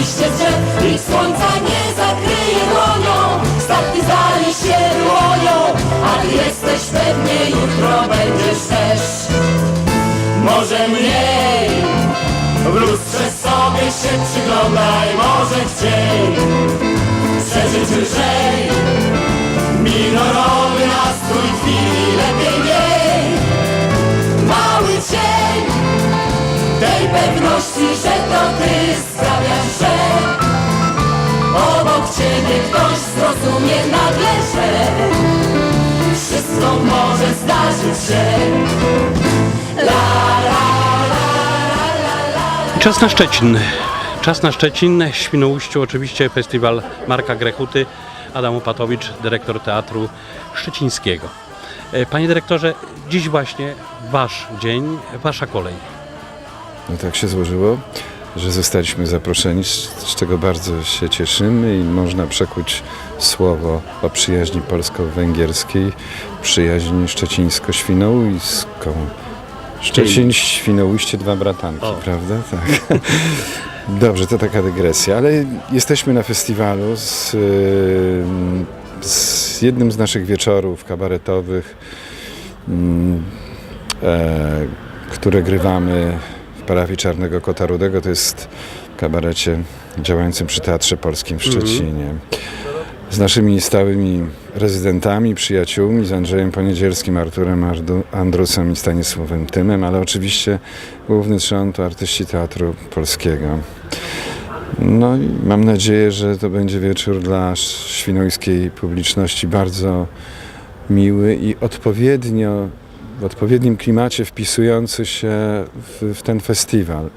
liście słońca nie zakryje dłonią, statki zali się dłonią, a ty jesteś pewnie jutro będziesz też. Może mniej. W lustrze sobie się przyglądaj Może chciej Przeżyć lżej. Minorowy nastrój chwili pewności, że to ty sprawiasz, że Obok ciebie ktoś zrozumie nagle, że Wszystko może zdarzyć się Czas na Szczecin. Czas na Szczecin, Świnoujściu oczywiście festiwal Marka Grechuty, Adam Opatowicz, dyrektor Teatru Szczecińskiego. E, Panie dyrektorze, dziś właśnie Wasz dzień, Wasza kolej. No tak się złożyło, że zostaliśmy zaproszeni, z czego bardzo się cieszymy i można przekuć słowo o przyjaźni polsko-węgierskiej, przyjaźni szczecińsko-świnoujską. Szczecin, Świnoujście, dwa bratanki, O. prawda? Tak. Dobrze, to taka dygresja, ale jesteśmy na festiwalu z, z jednym z naszych wieczorów kabaretowych, e, które grywamy parafii Czarnego Kota Rudego. To jest w kabarecie działającym przy Teatrze Polskim w Szczecinie. Z naszymi stałymi rezydentami, przyjaciółmi, z Andrzejem Poniedzielskim, Arturem Ardu, Andrusem i Stanisławem Tymem, ale oczywiście główny trzon to artyści Teatru Polskiego. No i mam nadzieję, że to będzie wieczór dla świnoujskiej publiczności bardzo miły i odpowiednio, w odpowiednim klimacie wpisujący się w, w ten festiwal.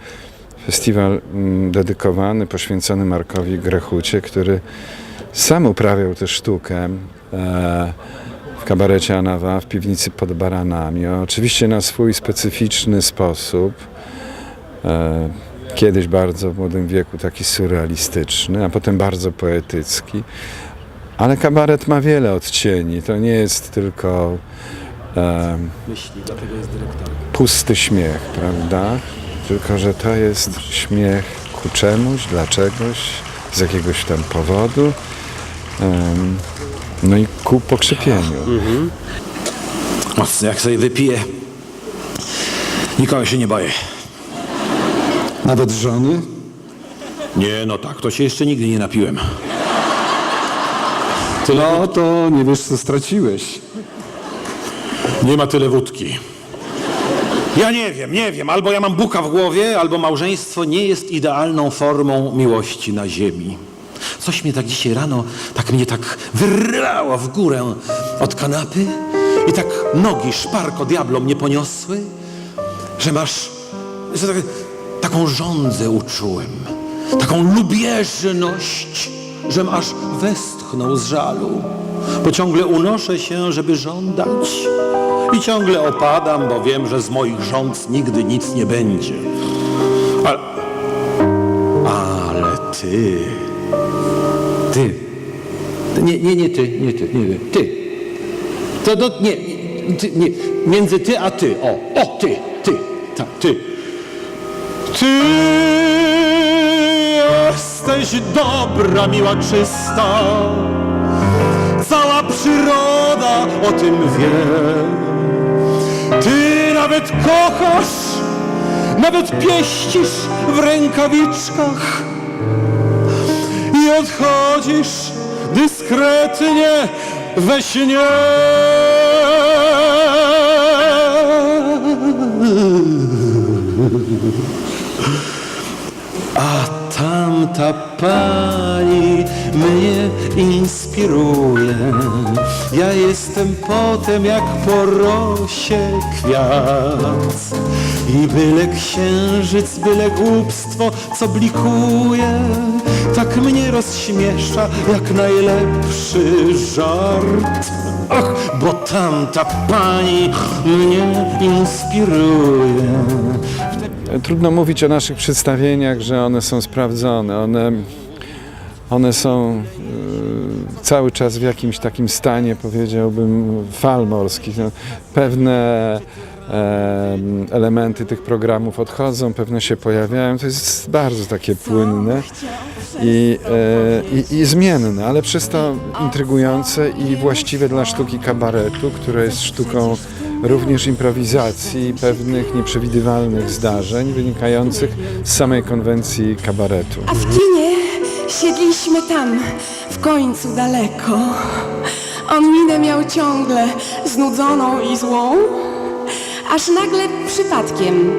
Festiwal mm, dedykowany, poświęcony Markowi Grechucie, który sam uprawiał tę sztukę e, w kabarecie Anawa, w piwnicy pod baranami. Oczywiście na swój specyficzny sposób. E, kiedyś bardzo w młodym wieku taki surrealistyczny, a potem bardzo poetycki. Ale kabaret ma wiele odcieni. To nie jest tylko e, pusty śmiech, prawda? Tylko, że to jest śmiech ku czemuś, dla czegoś, z jakiegoś tam powodu. no i ku pokrzepieniu. Mocno jak sobie wypiję. Nikogo się nie boję. Nawet żony? Nie, no tak, to się jeszcze nigdy nie napiłem. No to nie wiesz, co straciłeś. Nie ma tyle wódki. Ja nie wiem, nie wiem. Albo ja mam buka w głowie, albo małżeństwo nie jest idealną formą miłości na ziemi. Coś mnie tak dzisiaj rano, tak mnie tak wyrywało w górę od kanapy i tak nogi szparko diablo mnie poniosły, że masz, że tak, taką żądzę uczułem, taką lubieżność, żem aż westchnął z żalu, bo ciągle unoszę się, żeby żądać i ciągle opadam, bo wiem, że z moich rząd nigdy nic nie będzie. Ale, ale ty, ty, nie, nie, nie ty, nie ty, nie ty, ty. To, to nie, nie, ty, nie, między ty a ty, o, o, ty, ty, tak, ty. Ty jesteś dobra, miła, czysta. Cała przyroda o tym wie. Nawet kochasz, nawet pieścisz w rękawiczkach i odchodzisz dyskretnie we śnie. A tamta pani mnie inspiruje. Ja jestem potem jak po rosie kwiat. I byle księżyc, byle głupstwo, co blikuje, tak mnie rozśmiesza jak najlepszy żart. Ach, bo tamta pani mnie inspiruje. Trudno mówić o naszych przedstawieniach, że one są sprawdzone. One, one są y, cały czas w jakimś takim stanie, powiedziałbym, fal morskich. No, pewne em, elementy tych programów odchodzą, pewne się pojawiają. To jest bardzo takie płynne i, e, i, i zmienne, ale przez to intrygujące i właściwe dla sztuki kabaretu, która jest sztuką również improwizacji i pewnych nieprzewidywalnych zdarzeń wynikających z samej konwencji kabaretu. A w kinie siedliśmy tam, w końcu daleko. On minę miał ciągle znudzoną i złą, aż nagle przypadkiem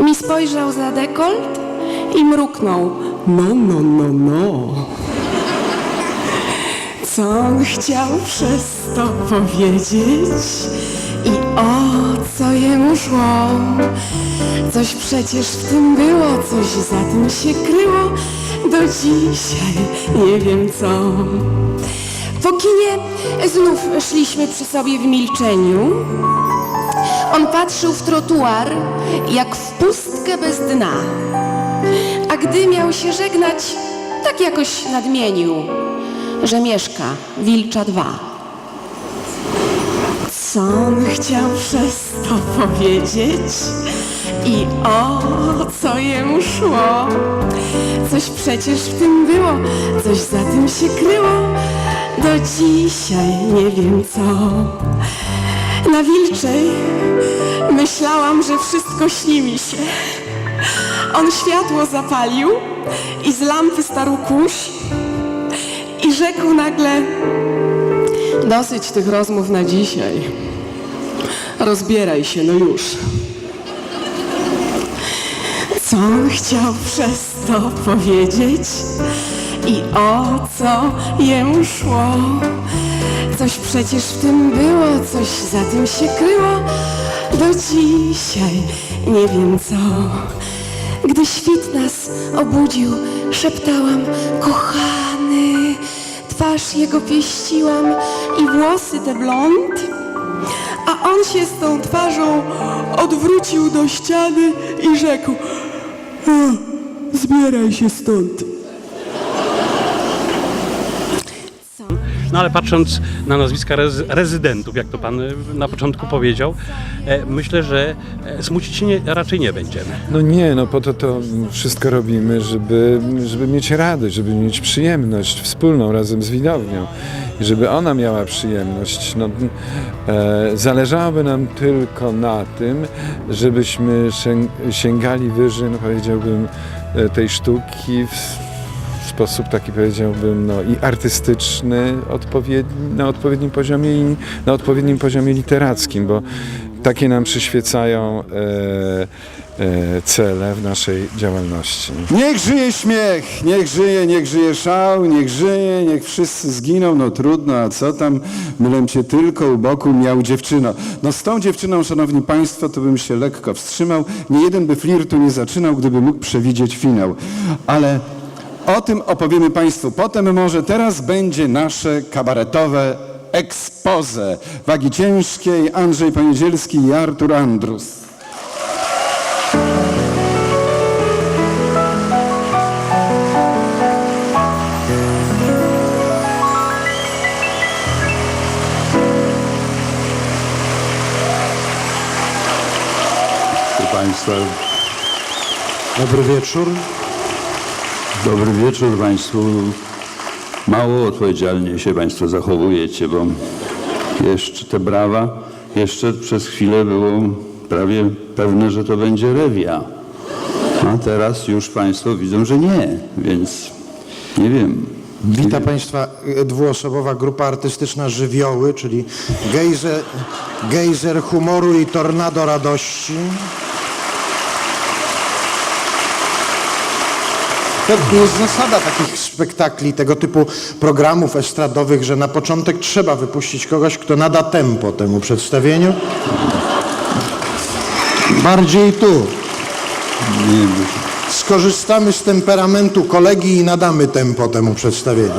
mi spojrzał za dekolt i mruknął. No, no, no, no. Co on chciał przez to powiedzieć i o co jemu szło? Coś przecież w tym było, coś za tym się kryło, do dzisiaj nie wiem co. Po kinie znów szliśmy przy sobie w milczeniu. On patrzył w trotuar, jak w pustkę bez dna. A gdy miał się żegnać, tak jakoś nadmienił, że mieszka Wilcza dwa. Co on chciał przez to powiedzieć i o co jemu szło? Coś przecież w tym było, coś za tym się kryło, do dzisiaj nie wiem co. Na Wilczej myślałam, że wszystko śni mi się. On światło zapalił i z lampy starł kurz i rzekł nagle Dosyć tych rozmów na dzisiaj. Rozbieraj się, no już. Co on chciał przez to powiedzieć i o co jemu szło? Coś przecież w tym było, coś za tym się kryło. Do dzisiaj nie wiem co. Gdy świt nas obudził, szeptałam, kochany, twarz jego pieściłam i włosy te blond. A on się z tą twarzą odwrócił do ściany i rzekł, "A, zbieraj się stąd. No ale patrząc na nazwiska rez, rezydentów, jak to pan e, na początku powiedział, e, myślę, że e, smucić się nie, raczej nie będziemy. No nie, no po to to wszystko robimy, żeby, żeby mieć radość, żeby mieć przyjemność wspólną razem z widownią i żeby ona miała przyjemność. No, e, zależałoby nam tylko na tym, żebyśmy sięg- sięgali wyżyn, powiedziałbym, e, tej sztuki w sposób taki powiedziałbym no, i artystyczny odpowiedni, na odpowiednim poziomie i na odpowiednim poziomie literackim, bo takie nam przyświecają e, e, cele w naszej działalności. Niech żyje śmiech, niech żyje, niech żyje szał, niech żyje, niech wszyscy zginą, no trudno, a co tam, bylem cię tylko u boku miał dziewczyno. No z tą dziewczyną, szanowni państwo, to bym się lekko wstrzymał, nie jeden by flirtu nie zaczynał, gdyby mógł przewidzieć finał. Ale o tym opowiemy państwu potem może, teraz będzie nasze kabaretowe expose. Wagi ciężkiej, Andrzej Poniedzielski i Artur Andrus. Państwa, Dobry wieczór. Dobry wieczór Państwu. Mało odpowiedzialnie się Państwo zachowujecie, bo jeszcze te brawa, jeszcze przez chwilę było prawie pewne, że to będzie rewia. A teraz już Państwo widzą, że nie, więc nie wiem. Witam Państwa e, dwuosobowa grupa artystyczna Żywioły, czyli gejzer, gejzer humoru i tornado radości. To jest zasada takich spektakli, tego typu programów estradowych, że na początek trzeba wypuścić kogoś, kto nada tempo temu przedstawieniu. Bardziej tu. Skorzystamy z temperamentu kolegi i nadamy tempo temu przedstawieniu.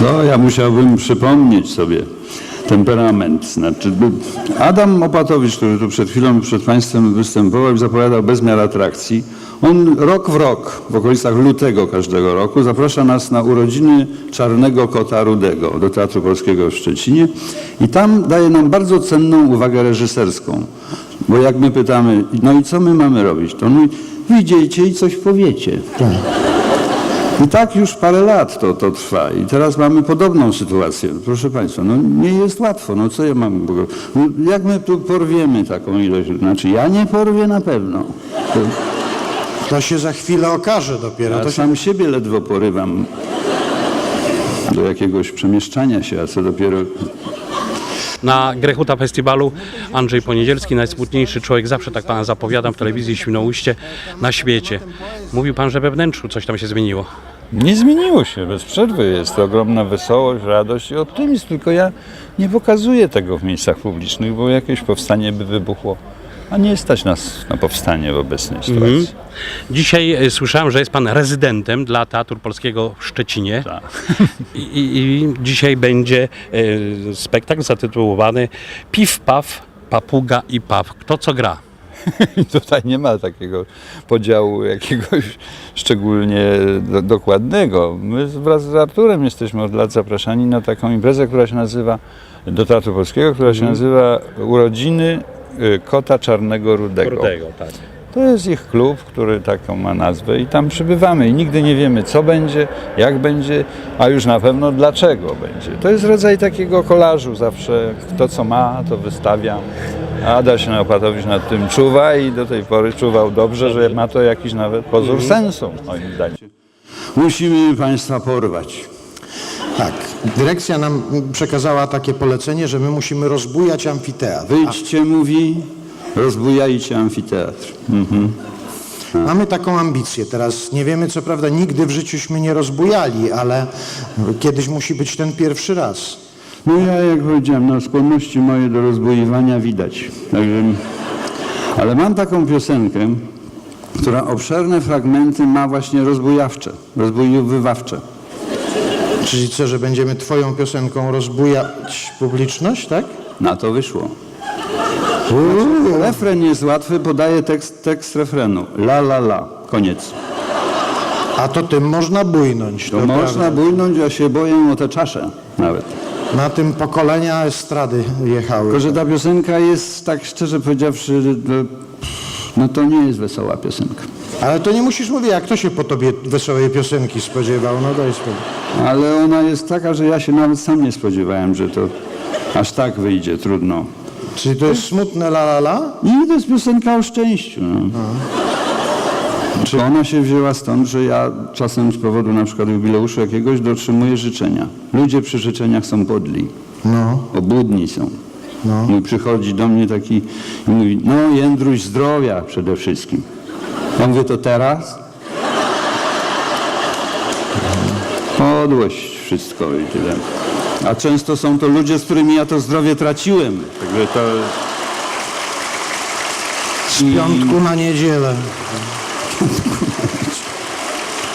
No, ja musiałbym przypomnieć sobie temperament. Znaczy, Adam Opatowicz, który tu przed chwilą przed Państwem występował i zapowiadał bezmiar atrakcji, on rok w rok, w okolicach lutego każdego roku, zaprasza nas na urodziny Czarnego Kota Rudego do Teatru Polskiego w Szczecinie i tam daje nam bardzo cenną uwagę reżyserską. Bo jak my pytamy, no i co my mamy robić, to on mówi, wyjdziecie i coś powiecie. I tak już parę lat to, to trwa. I teraz mamy podobną sytuację. Proszę Państwa, no nie jest łatwo. No co ja mam... No, jak my tu porwiemy taką ilość? Znaczy ja nie porwię na pewno. To, To się za chwilę okaże dopiero. ja To się... sam siebie ledwo porywam do jakiegoś przemieszczania się, a co dopiero... Na Grechuta Festiwalu Andrzej Poniedzielski, najsmutniejszy człowiek, zawsze tak pana zapowiadam w telewizji Świnoujście na świecie. Mówił pan, że we wnętrzu coś tam się zmieniło. Nie zmieniło się, bez przerwy jest ogromna wesołość, radość i optymizm, tylko ja nie pokazuję tego w miejscach publicznych, bo jakieś powstanie by wybuchło, a nie stać nas na powstanie w obecnej sytuacji. Dzisiaj e, słyszałem, że jest pan rezydentem dla Teatru Polskiego w Szczecinie. Tak. I, i, I dzisiaj będzie e, spektakl zatytułowany Piw, Paw, Papuga i Paw. Kto co gra? Tutaj nie ma takiego podziału jakiegoś szczególnie do, dokładnego. My wraz z Arturem jesteśmy od lat zapraszani na taką imprezę, która się nazywa, do Teatru Polskiego, która się nazywa Urodziny y, Kota Czarnego Rudego. tak. To jest ich klub, który taką ma nazwę i tam przybywamy i nigdy nie wiemy co będzie, jak będzie, a już na pewno dlaczego będzie. To jest rodzaj takiego kolażu zawsze, kto co ma, to wystawia. A Adaś Opatowicz nad tym czuwa i do tej pory czuwał dobrze, że ma to jakiś nawet pozór sensu, moim zdaniem. Musimy Państwa porwać. Tak. Dyrekcja nam przekazała takie polecenie, że my musimy rozbujać amfiteatr. Wyjdźcie, mówi, rozbujajcie amfiteatr. Mhm. Mamy taką ambicję. Teraz nie wiemy, co prawda, nigdy w życiuśmy nie rozbujali, ale kiedyś musi być ten pierwszy raz. No ja, jak powiedziałem, no, skłonności moje do rozboiwania widać. Także, ale mam taką piosenkę, która obszerne fragmenty ma właśnie rozbujawcze, rozbujowywawcze. Czyli co, że będziemy twoją piosenką rozbujać publiczność, tak? Na to wyszło. Refren jest łatwy, podaje tekst, tekst refrenu. La la la. Koniec. A to tym można bujnąć. To To można prawda. bójnąć, a się boję o te czasze nawet. Na tym pokolenia estrady jechały. Tylko, że ta piosenka jest, tak szczerze powiedziawszy, no to nie jest wesoła piosenka. Ale to nie musisz mówić, jak kto się po tobie wesołej piosenki spodziewał. No daj spokój. Ale ona jest taka, że ja się nawet sam nie spodziewałem, że to aż tak wyjdzie, trudno. Czyli to jest smutne la la la? I to jest piosenka o szczęściu. No. Czy ona się wzięła stąd, że ja czasem z powodu na przykład jubileuszu jakiegoś dotrzymuję życzenia. Ludzie przy życzeniach są podli. No. Obłudni są. Mój przychodzi do mnie taki i mówi, no Jędruś zdrowia przede wszystkim. Ja mówię, to teraz? Podłość wszystko i tyle. A często są to ludzie, z którymi ja to zdrowie traciłem. Także to... Z piątku na niedzielę.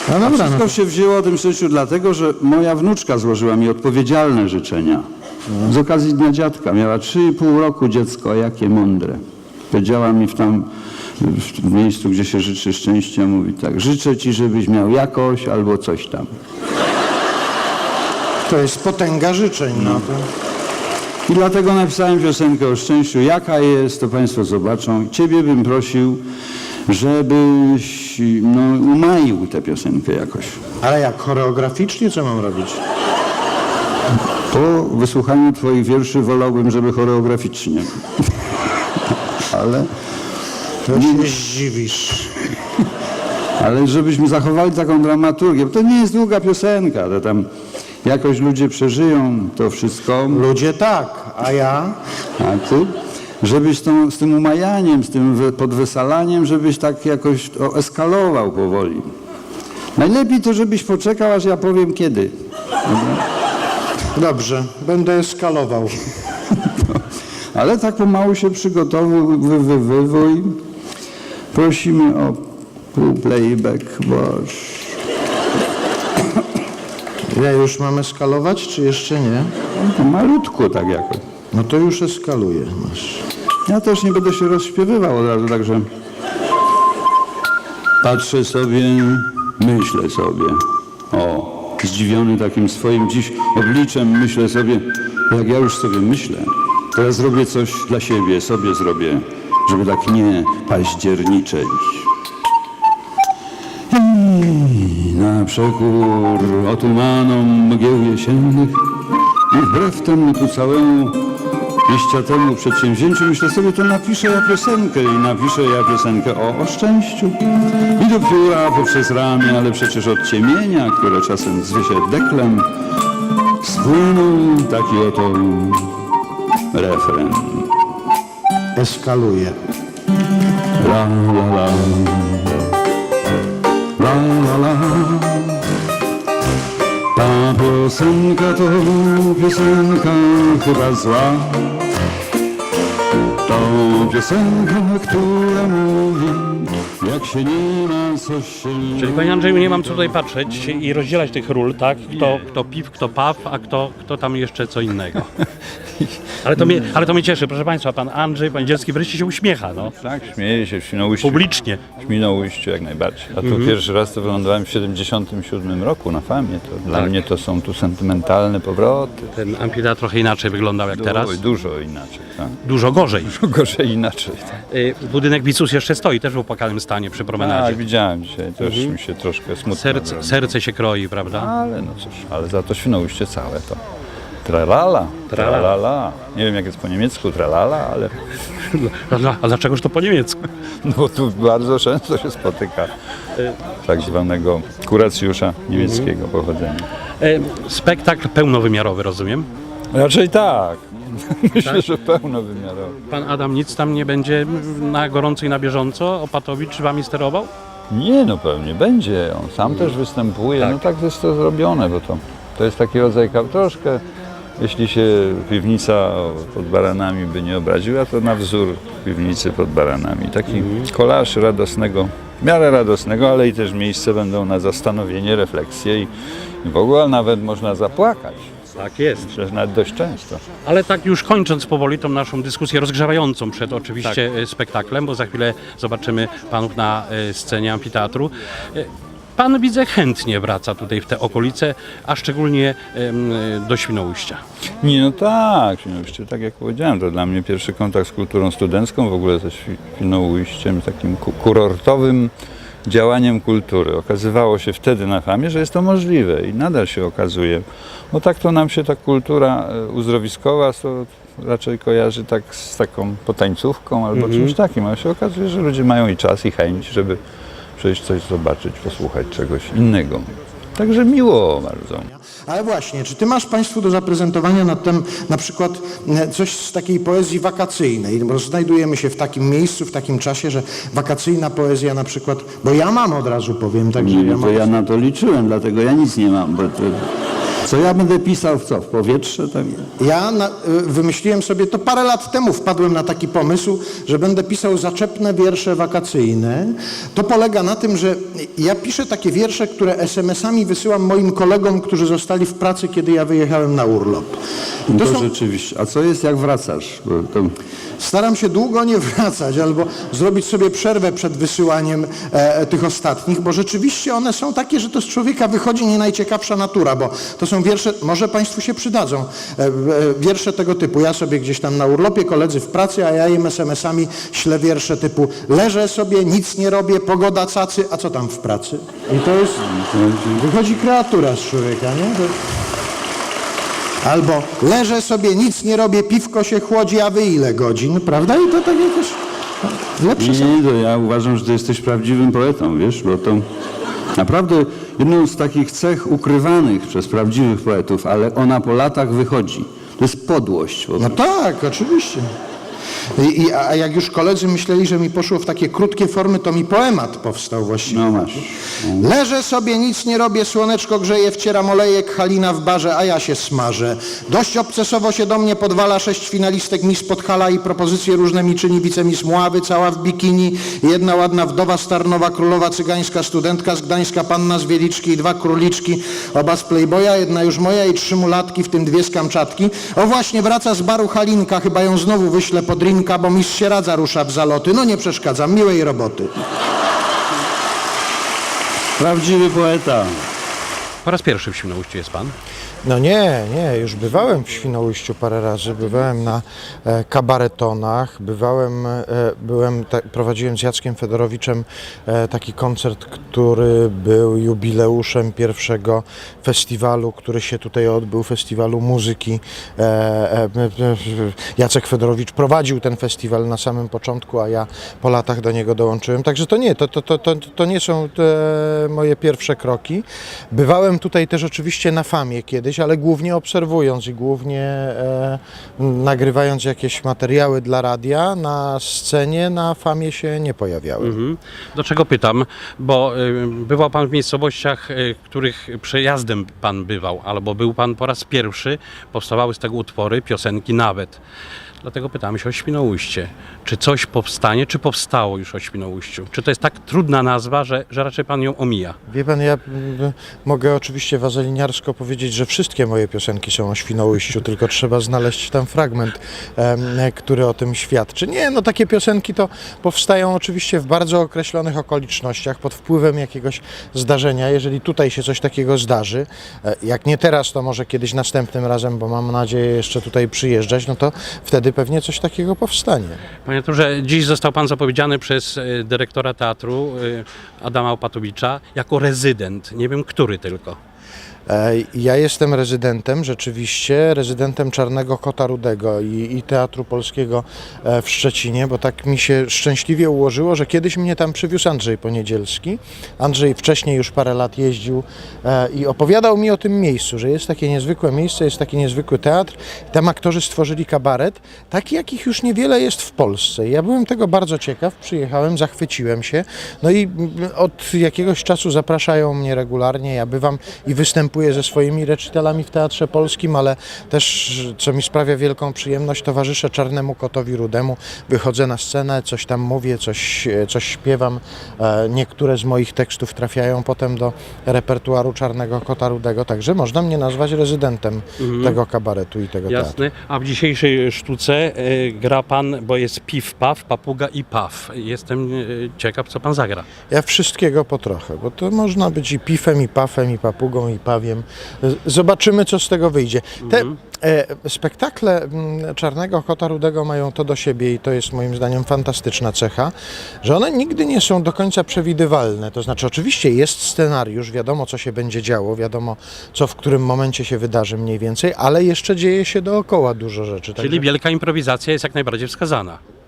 No dobra, no. Wszystko się wzięło o tym szczęściu dlatego, że moja wnuczka złożyła mi odpowiedzialne życzenia. Z okazji Dnia Dziadka. Miała 3,5 roku dziecko, jakie mądre. Powiedziała mi w tam w miejscu, gdzie się życzy szczęścia, mówi tak, życzę ci, żebyś miał jakoś albo coś tam. to jest potęga życzeń. No. To... I dlatego napisałem piosenkę o szczęściu. Jaka jest, to Państwo zobaczą. Ciebie bym prosił, żebyś no, umaił tę piosenkę jakoś. Ale jak choreograficznie co mam robić? Po wysłuchaniu Twoich wierszy wolałbym, żeby choreograficznie. Ale, To się zdziwisz. ale żebyśmy zachowali taką dramaturgię, bo to nie jest długa piosenka, to tam jakoś ludzie przeżyją to wszystko, Ludzie tak, a ja? a Ty, żebyś tą, z tym umajaniem, z tym wy- podwysalaniem, żebyś tak jakoś eskalował powoli. Najlepiej to, żebyś poczekał, aż ja powiem kiedy. Dobrze, będę eskalował. Ale tak pomału się przygotowuj. Prosimy o pół playback, boż. Ja już mam eskalować, czy jeszcze nie? No, malutko tak jakoś. No to już eskaluję. Masz. Ja też nie będę się rozśpiewywał od razu, także patrzę sobie, myślę sobie. O, zdziwiony takim swoim dziś obliczem, myślę sobie, jak ja już sobie myślę, to ja zrobię coś dla siebie, sobie zrobię, żeby tak nie październiczeć. I na przekór otumanom mgieł jesiennych i wbrew temu tu całemu temu przedsięwzięciu myślę sobie, to napiszę ja piosenkę i napiszę ja piosenkę o, o szczęściu. I do pióra poprzez ramię, ale przecież od ciemienia, które czasem zwie się deklem, spłynął taki oto refren. Eskaluję. La la la. La la la. Ta piosenka to piosenka chyba zła. To piosenka, która mówi, jak się nie ma, coś się Czyli panie Andrzeju, nie mam co tutaj patrzeć i rozdzielać tych ról, tak? Kto, kto piw, kto paw, a kto, kto tam jeszcze co innego. Ale to, mnie, ale to mnie cieszy, proszę Państwa, pan Andrzej, pan Dzielski wreszcie się uśmiecha, no. Tak, śmieję się w Świnoujściu. Publicznie. W Świnoujściu jak najbardziej. A tu pierwszy raz to wylądowałem w 77 roku na famie. To Dla mnie to są tu sentymentalne powroty. Ten amfiteatr trochę inaczej wyglądał jak teraz. Oj, dużo inaczej, tak. Dużo gorzej. Gorzej inaczej. Tak. Y, Budynek Bicus jeszcze stoi, też w opłakanym stanie przy Tak, promenadzie. widziałem dzisiaj, też mi się troszkę smutno Serce, serce się kroi, prawda? Ale no cóż, ale za to Świnoujście całe to. Tralala, Tralala. tralala. Nie wiem jak jest po niemiecku tralala, ale A, dla- a dlaczegoż to po niemiecku? no, tu bardzo często się spotyka tak zwanego kuracjusza niemieckiego pochodzenia. E, Spektakl pełnowymiarowy, rozumiem? Raczej tak. Myślę, że pełnowymiarowy. Pan Adam nic tam nie będzie na gorąco i na bieżąco? Opatowicz wami sterował? Nie, no pewnie będzie. On sam też występuje. No tak jest to zrobione, bo to, to jest taki rodzaj kaw- troszkę. Jeśli się piwnica pod baranami by nie obraziła, to na wzór piwnicy pod baranami. Taki kolaż radosnego, w miarę radosnego, ale i też miejsce będą na zastanowienie, refleksję i, i w ogóle nawet można zapłakać. Tak jest. Myślę, że nawet dość często. Ale tak już kończąc powoli tą naszą dyskusję rozgrzewającą przed oczywiście e, spektaklem, bo za chwilę zobaczymy panów na e, scenie amfiteatru. E, Pan widzę chętnie wraca tutaj w te okolice, a szczególnie do Świnoujścia. Nie, no tak, Świnoujście, tak jak powiedziałem, to dla mnie pierwszy kontakt z kulturą studencką, w ogóle ze Świ- Świnoujściem, takim ku- kurortowym działaniem kultury. Okazywało się wtedy na famie, że jest to możliwe i nadal się okazuje, bo tak to nam się ta kultura e, uzdrowiskowa to raczej kojarzy tak z taką potańcówką albo czymś takim, ale się okazuje, że ludzie mają i czas i chęć, żeby przyjść coś zobaczyć, posłuchać czegoś innego. Także miło bardzo. Ale właśnie, czy ty masz Państwu do zaprezentowania na, tem, na przykład e, coś z takiej poezji wakacyjnej? Bo znajdujemy się w takim miejscu, w takim czasie, że wakacyjna poezja na przykład, bo ja mam od razu powiem, także ja No mam. to ja na to liczyłem, dlatego ja nic nie mam. Bo to, co ja będę pisał w co? W powietrze? Tak? Ja na, y, wymyśliłem sobie to parę lat temu, wpadłem na taki pomysł, że będę pisał zaczepne wiersze wakacyjne. To polega na tym, że ja piszę takie wiersze, które SMS-ami wysyłam moim kolegom, którzy zostali w pracy, kiedy ja wyjechałem na urlop. To, to są, rzeczywiście. A co jest jak wracasz? To, staram się długo nie wracać albo zrobić sobie przerwę przed wysyłaniem e, tych ostatnich, bo rzeczywiście one są takie, że to z człowieka wychodzi nie najciekawsza natura, bo to są wiersze, może Państwu się przydadzą, e, e, wiersze tego typu. Ja sobie gdzieś tam na urlopie, koledzy w pracy, a ja im SMS-ami wiersze typu leżę sobie, nic nie robię, pogoda cacy, a co tam w pracy? I to jest, wychodzi kreatura z człowieka, nie? To... Albo leżę sobie, nic nie robię, piwko się chłodzi, a wy ile godzin, prawda? I to tak jakoś lepsze są. nie, to ja uważam, że ty jesteś prawdziwym poetą, wiesz, bo to naprawdę jedną z takich cech ukrywanych przez prawdziwych poetów, ale ona po latach wychodzi. To jest podłość. Po No tak, oczywiście. I, i, a jak już koledzy myśleli, że mi poszło w takie krótkie formy, to mi poemat powstał właściwie. No masz. Leżę sobie, nic nie robię, słoneczko grzeje, wcieram olejek, halina w barze, a ja się smażę. Dość obcesowo się do mnie podwala sześć finalistek Miss Podhala i propozycje różne mi czyni wicemis Mławy, cała w bikini, jedna ładna wdowa Starnowa, królowa cygańska, studentka z Gdańska, panna z Wieliczki i dwa króliczki, oba z Playboya, jedna już moja i trzy mulatki, w tym dwie z Kamczatki. O właśnie, wraca z baru Halinka, chyba ją znowu wyślę po drinka, bo mistrz się radza rusza w zaloty. No nie przeszkadzam, miłej roboty. Prawdziwy poeta. Po raz pierwszy w Świnoujściu jest pan. No nie, nie, już bywałem w Świnoujściu parę razy, bywałem na e, kabaretonach, bywałem, e, byłem, ta, prowadziłem z Jackiem Fedorowiczem e, taki koncert, który był jubileuszem pierwszego festiwalu, który się tutaj odbył, festiwalu muzyki. E, e, Jacek Fedorowicz prowadził ten festiwal na samym początku, a ja po latach do niego dołączyłem, także to nie, to, to, to, to, to nie są moje pierwsze kroki. Bywałem tutaj też oczywiście na famie kiedyś, ale głównie obserwując i głównie e, nagrywając jakieś materiały dla radia. Na scenie na famie się nie pojawiałem. Mhm. Do czego pytam? Bo y, bywał pan w miejscowościach, y, których przejazdem pan bywał, albo był pan po raz pierwszy, powstawały z tego utwory, piosenki nawet. Dlatego pytamy się o Świnoujście. Czy coś powstanie, czy powstało już o Świnoujściu? Czy to jest tak trudna nazwa, że, że raczej pan ją omija? Wie pan, ja mogę oczywiście wazeliniarsko powiedzieć, że wszystkie moje piosenki są o Świnoujściu, tylko trzeba znaleźć tam fragment, który o tym świadczy. Nie, no takie piosenki to powstają oczywiście w bardzo określonych okolicznościach, pod wpływem jakiegoś zdarzenia. Jeżeli tutaj się coś takiego zdarzy, e, jak nie teraz, to może kiedyś następnym razem, bo mam nadzieję jeszcze tutaj przyjeżdżać, no to wtedy pewnie coś takiego powstanie. Panie Turze, dziś został pan zapowiedziany przez y, dyrektora teatru y, Adama Opatowicza jako rezydent. Nie wiem, który tylko. Ja jestem rezydentem, rzeczywiście, rezydentem Czarnego Kota Rudego i, i Teatru Polskiego e, w Szczecinie, bo tak mi się szczęśliwie ułożyło, że kiedyś mnie tam przywiózł Andrzej Poniedzielski. Andrzej wcześniej już parę lat jeździł e, i opowiadał mi o tym miejscu, że jest takie niezwykłe miejsce, jest taki niezwykły teatr. Tam aktorzy stworzyli kabaret, taki jakich już niewiele jest w Polsce. Ja byłem tego bardzo ciekaw, przyjechałem, zachwyciłem się. No i mm, od jakiegoś czasu zapraszają mnie regularnie, ja bywam i występuję ze swoimi recitalami w Teatrze Polskim, ale też, co mi sprawia wielką przyjemność, towarzyszę Czarnemu Kotowi Rudemu, wychodzę na scenę, coś tam mówię, coś, coś śpiewam. E, Niektóre z moich tekstów trafiają potem do repertuaru Czarnego Kota Rudego, także można mnie nazwać rezydentem tego kabaretu i tego teatru. Jasne. A w dzisiejszej sztuce y, gra pan, bo jest piw, paw, papuga i paw. Jestem y, ciekaw, co pan zagra. Ja wszystkiego po trochę, bo to można być i pifem, i pafem, i papugą, i pawiem. Zobaczymy, co z tego wyjdzie. Te e, spektakle mm, Czarnego Kota Rudego mają to do siebie i to jest moim zdaniem fantastyczna cecha, że one nigdy nie są do końca przewidywalne. To znaczy, oczywiście jest scenariusz, wiadomo, co się będzie działo, wiadomo, co w którym momencie się wydarzy mniej więcej, ale jeszcze dzieje się dookoła dużo rzeczy. Czyli Także wielka improwizacja jest jak najbardziej wskazana.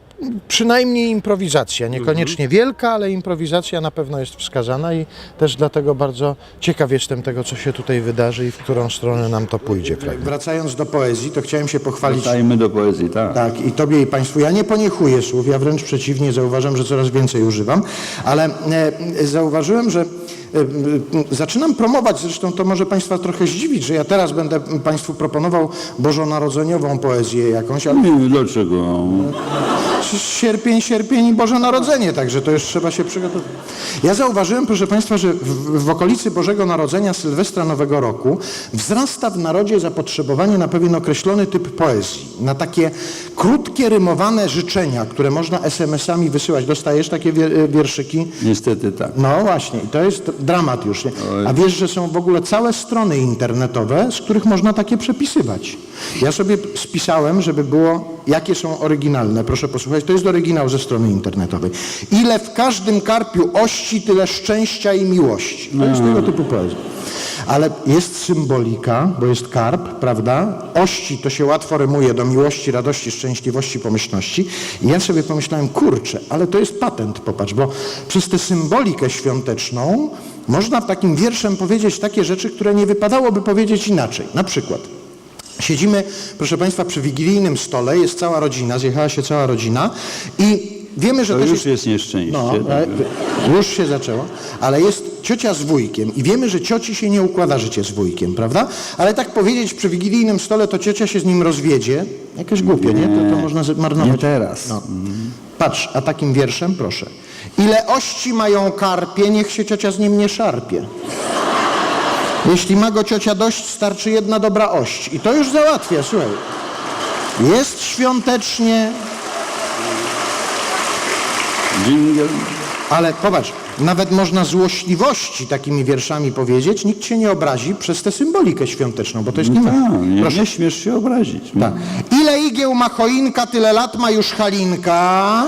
Przynajmniej improwizacja, niekoniecznie wielka, ale improwizacja na pewno jest wskazana i też dlatego bardzo ciekaw jestem tego, co się tutaj wydarzy i w którą stronę nam to pójdzie. Fragment. Wracając do poezji, to chciałem się pochwalić. Wracajmy do poezji, tak. Tak, i Tobie i Państwu. Ja nie poniechuję słów, ja wręcz przeciwnie, zauważam, że coraz więcej używam, ale e, zauważyłem, że zaczynam promować, zresztą to może Państwa trochę zdziwić, że ja teraz będę Państwu proponował bożonarodzeniową poezję jakąś, ale Nie, dlaczego? sierpień, sierpień i Boże Narodzenie, także to już trzeba się przygotować. Ja zauważyłem, proszę Państwa, że w, w okolicy Bożego Narodzenia, Sylwestra Nowego Roku, wzrasta w narodzie zapotrzebowanie na pewien określony typ poezji, na takie krótkie, rymowane życzenia, które można SMS-ami wysyłać. Dostajesz takie wier- wierszyki? Niestety tak. No właśnie, i to jest dramat już. Nie? A wiesz, że są w ogóle całe strony internetowe, z których można takie przepisywać. Ja sobie spisałem, żeby było, jakie są oryginalne. Proszę posłuchać, to jest oryginał ze strony internetowej. Ile w każdym karpiu ości, tyle szczęścia i miłości. To jest tego typu poezja. Ale jest symbolika, bo jest karp, prawda? Ości to się łatwo rymuje do miłości, radości, szczęśliwości, pomyślności. I ja sobie pomyślałem, kurczę, ale to jest patent, popatrz, bo przez tę symbolikę świąteczną można takim wierszem powiedzieć takie rzeczy, które nie wypadałoby powiedzieć inaczej. Na przykład, Siedzimy, proszę Państwa, przy wigilijnym stole, jest cała rodzina, zjechała się cała rodzina i wiemy, że To też już jest nieszczęście. no, tak? już się zaczęło, ale jest ciocia z wujkiem i wiemy, że cioci się nie układa życie z wujkiem, prawda? Ale tak powiedzieć przy wigilijnym stole, to ciocia się z nim rozwiedzie. Jakieś głupie, nie? To, to można zmarnować. Nie teraz. No. Patrz, a takim wierszem proszę. Ile ości mają karpie, niech się ciocia z nim nie szarpie. Jeśli ma go ciocia dość, starczy jedna dobra ość. I to już załatwia, słuchaj. Jest świątecznie, Dżingiel. Ale popatrz, nawet można złośliwości takimi wierszami powiedzieć, nikt się nie obrazi przez tę symbolikę świąteczną, bo to jest No klimat. tak, nie, Proszę. nie śmiesz się obrazić. Tak. Ile igieł ma choinka, tyle lat ma już Halinka.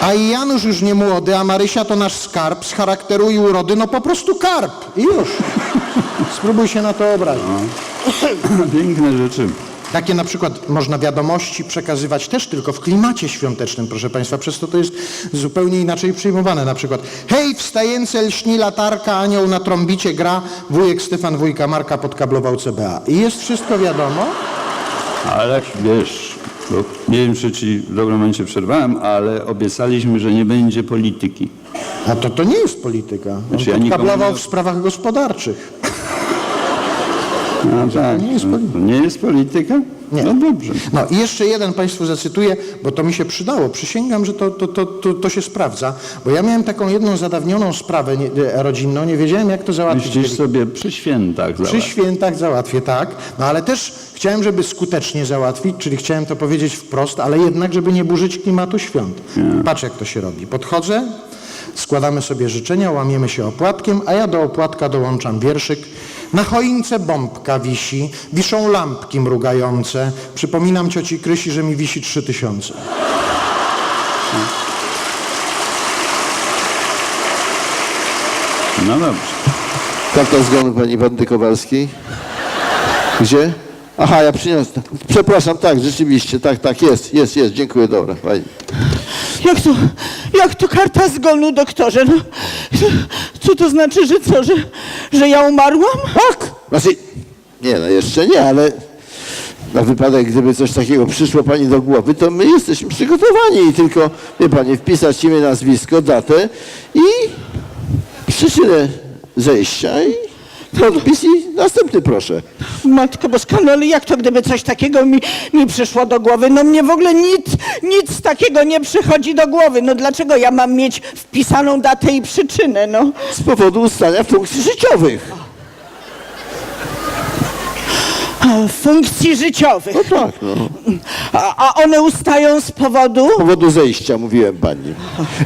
A i Janusz już nie młody, a Marysia to nasz skarb z charakteru i urody, no po prostu karp. I już. Spróbuj się na to obrazić. Piękne rzeczy. Takie na przykład można wiadomości przekazywać też tylko w klimacie świątecznym, proszę Państwa, przez to to jest zupełnie inaczej przyjmowane. Na przykład hej, wstające lśni latarka, anioł na trąbicie gra, wujek Stefan wujka Marka podkablował CBA. I jest wszystko wiadomo? Ale wiesz, nie wiem, czy ci w dobrym momencie przerwałem, ale obiecaliśmy, że nie będzie polityki. A to to nie jest polityka. On Znaczy, ja nikomu podkablował nie- w sprawach gospodarczych. A tak, nie jest no, polityka. to nie jest polityka? Nie. No dobrze. No i jeszcze jeden Państwu zacytuję, bo to mi się przydało. Przysięgam, że to, to, to, to, to się sprawdza, bo ja miałem taką jedną zadawnioną sprawę nie, e, rodzinną, nie wiedziałem jak to załatwić. Myślisz sobie przy świętach Przy świętach załatwię, tak. No ale też chciałem, żeby skutecznie załatwić, czyli chciałem to powiedzieć wprost, ale jednak, żeby nie burzyć klimatu świąt. Patrz, jak to się robi. Podchodzę, składamy sobie życzenia, łamiemy się opłatkiem, a ja do opłatka dołączam wierszyk. Na choince bombka wisi, wiszą lampki mrugające. Przypominam cioci Krysi, że mi wisi trzy tysiące. No dobrze. Karta zgonu pani Wandy Kowalskiej. Gdzie? Aha, ja przyniosłem. Przepraszam, tak, rzeczywiście, tak, tak, jest, jest, jest, dziękuję, dobra, fajnie. Jak to, jak to karta zgonu, doktorze? No, co to znaczy, że co, że, że ja umarłam? Tak! Znaczy, nie, no jeszcze nie, ale na wypadek, gdyby coś takiego przyszło pani do głowy, to my jesteśmy przygotowani i tylko, wie pani, wpisać imię, nazwisko, datę i przyczynę zejścia i podpis i następny proszę. Matko Boska, no ale jak to, gdyby coś takiego mi, mi przyszło do głowy? No mnie w ogóle nic, nic takiego nie przychodzi do głowy. No dlaczego ja mam mieć wpisaną datę i przyczynę, no? Z powodu ustania funkcji życiowych. A, Funkcji życiowych. No tak, no. A, a one ustają z powodu? Z powodu zejścia, mówiłem pani.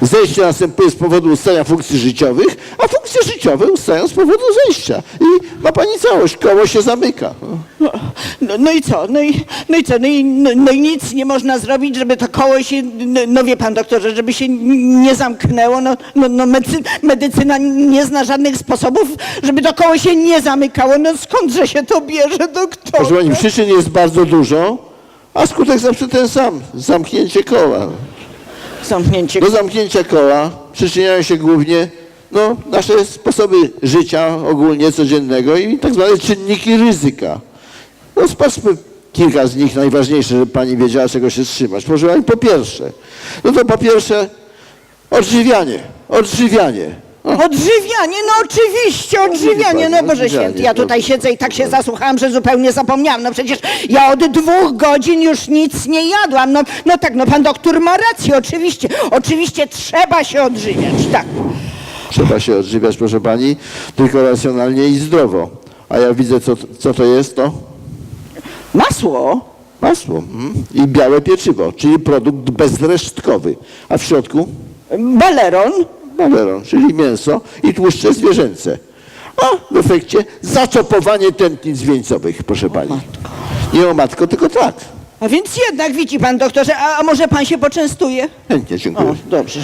Zejście następuje z powodu ustania funkcji życiowych, a funkcje życiowe ustają z powodu zejścia. I ma pani całość, koło się zamyka. No, no, no i co? No i, no i co? No i, no, no i nic nie można zrobić, żeby to koło się, no, no wie pan doktorze, żeby się nie zamknęło. No, no, no medycy, medycyna nie zna żadnych sposobów, żeby to koło się nie zamykało. No skądże się to bierze, doktorze? Proszę pani, przyczyn jest bardzo dużo, a skutek zawsze ten sam. Zamknięcie koła. Zamknięcie. Do zamknięcia koła przyczyniają się głównie no, nasze sposoby życia ogólnie codziennego i tak zwane czynniki ryzyka. No sprawdźmy kilka z nich najważniejsze, żeby pani wiedziała, czego się trzymać. Proszę pani, po pierwsze, no to po pierwsze odżywianie, odżywianie. O, Odżywianie, no oczywiście, odżywianie. No Boże Święty, ja tutaj dobrze. siedzę i tak się zasłuchałam, że zupełnie zapomniałam. No przecież ja od dwóch godzin już nic nie jadłam. No, no tak, no pan doktor ma rację, oczywiście. Oczywiście trzeba się odżywiać, tak. Trzeba się odżywiać, proszę pani, tylko racjonalnie i zdrowo. A ja widzę, co, co to jest to? Masło? Masło mm. i białe pieczywo, czyli produkt bezresztkowy. A w środku Baleron? baweron, czyli mięso i tłuszcze zwierzęce. A w efekcie zaczopowanie tętnic wieńcowych, proszę pani. Nie o matko, tylko tak. A więc jednak widzi pan doktorze, a, a może pan się poczęstuje? Chętnie, dziękuję. O, dobrze.